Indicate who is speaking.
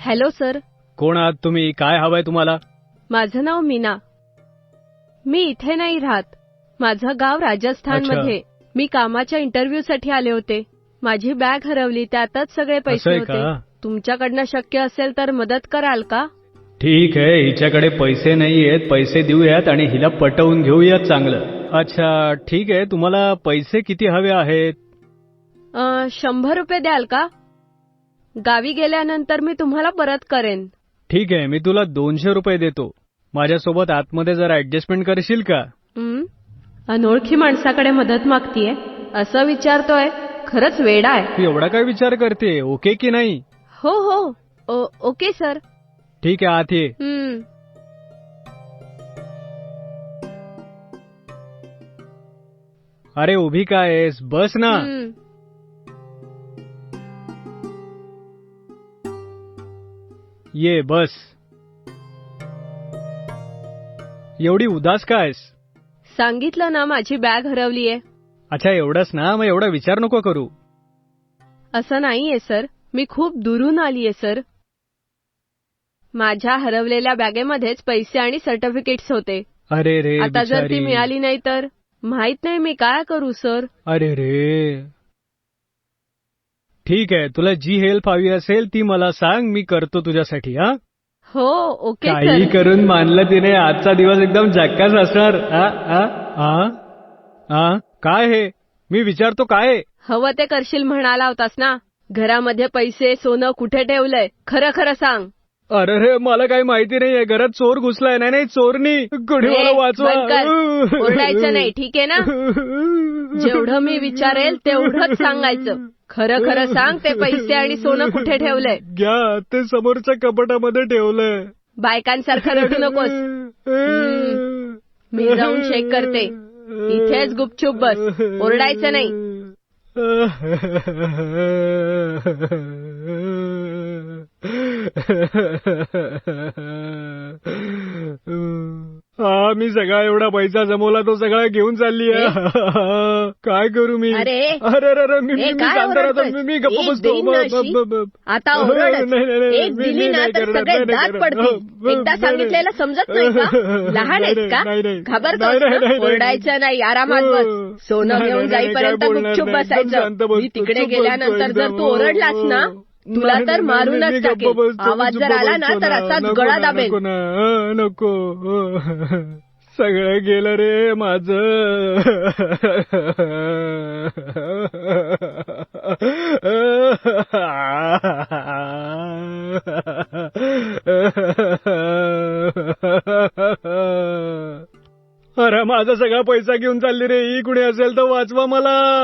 Speaker 1: Hello sir.
Speaker 2: कोण आहात तुम्ही? काय हवंय तुम्हाला?
Speaker 1: माझं नाव मीना. मी इथे नाही राहत. माझं गाव राजस्थानमध्ये. मी कामाच्या इंटरव्ह्यू साठी आले होते. माझी बॅग हरवली त्यातच सगळे पैसे होते.
Speaker 2: का?
Speaker 1: तुमच्याकडनं शक्य असेल तर मदत कराल का?
Speaker 2: ठीक आहे हिच्याकडे पैसे नाहीयेत. पैसे देऊयात आणि हिला पटवून घेऊयात चांगलं. अच्छा ठीक आहे. तुम्हाला पैसे किती हवे आहेत?
Speaker 1: अं, शंभर रुपये द्याल का? गावी गेल्यानंतर मी तुम्हाला परत करेन.
Speaker 2: ठीक आहे मी तुला दोनशे रुपये देतो. माझ्यासोबत आतमध्ये जरा ऍडजस्टमेंट करशील का?
Speaker 1: हं? अनोळखी माणसाकडे मदत मागतीये? असं विचारतोय? खरंच वेडा आहे.
Speaker 2: तू एवढा काय विचार करते? ओके की नाही?
Speaker 1: हो हो. ओ- ओके सर.
Speaker 2: ठीक आहे आत ये.
Speaker 1: हं.
Speaker 2: अरे उभी काय आहेस? बस ना.
Speaker 1: हं.
Speaker 2: ये बस. एवढी उदास कायस?
Speaker 1: सांगितलं ना माझी बॅग हरवलीये.
Speaker 2: अच्छा एवढंच ना मग एवढा विचार नको करू.
Speaker 1: असं नाहीये सर. मी खूप दुरून आलीये सर. माझ्या हरवलेल्या बॅगेमध्येच पैसे आणि सर्टिफिकेट्स होते.
Speaker 2: अरे रे
Speaker 1: आता जर ती
Speaker 2: बिचारी.
Speaker 1: मिळाली नाही तर? माहीत नाही मी काय करू सर.
Speaker 2: अरे रे. ठीक आहे तुला जी हेल्प हवी असेल ती मला सांग मी करतो तुझ्यासाठी हा?
Speaker 1: हो ओके
Speaker 2: काही
Speaker 1: सर
Speaker 2: करून मानलं तिने आजचा दिवस एकदम जक्कास असणार. आ, आ, आ, आ, काय हे? मी विचारतो काय? आहे?
Speaker 1: हवं ते करशील म्हणाला होतास ना? घरामध्ये पैसे सोनं कुठे ठेवलंय? खरं खरं सांग.
Speaker 2: अरे रे मला काही माहिती नाहीये. घरात चोर घुसलाय. नाही नाही चोरनी. कोणी मला
Speaker 1: बंद कर. ओरडायचं नाही ठीक आहे ना? जेवढं मी विचारेल तेवढंच सांगायचं. खरं खरं सांग ते पैसे आणि सोनं कुठे ठेवलंय?
Speaker 2: घ्या ते समोरच्या कपाटामध्ये ठेवलंय.
Speaker 1: बायकांसारखं रडू नकोस. मी जाऊन चेक करते. इथेच गुपचूप बस. ओरडायचं नाही.
Speaker 2: हा मी सगळा एवढा पैसा जमवला तो सगळा घेऊन चालली आहे. काय करू मी?
Speaker 1: अरे.
Speaker 2: अरे अरे मी मी- मी? मी- गप्प बसतो.
Speaker 1: आता एकदा सांगितलेलं समजत नाही का? लहान आहेस का?
Speaker 2: नाही.
Speaker 1: ओरडायचं नाही आरामात सोनं घेऊन जाईपर्यंत गुपचूप बसायचं. मी तिकडे गेल्यानंतर जर. तू ओरडलास ना. तुला तर मारूनच
Speaker 2: बसतो,
Speaker 1: आवाज
Speaker 2: चुप
Speaker 1: जर आला ना तर असाच
Speaker 2: नको
Speaker 1: गळा
Speaker 2: ना,
Speaker 1: दाबेल.
Speaker 2: नको ना. सगळं गेलं रे माझ. अरे माझा सगळा पैसा घेऊन चालली रे. ही कुणी असेल तर वाचवा मला.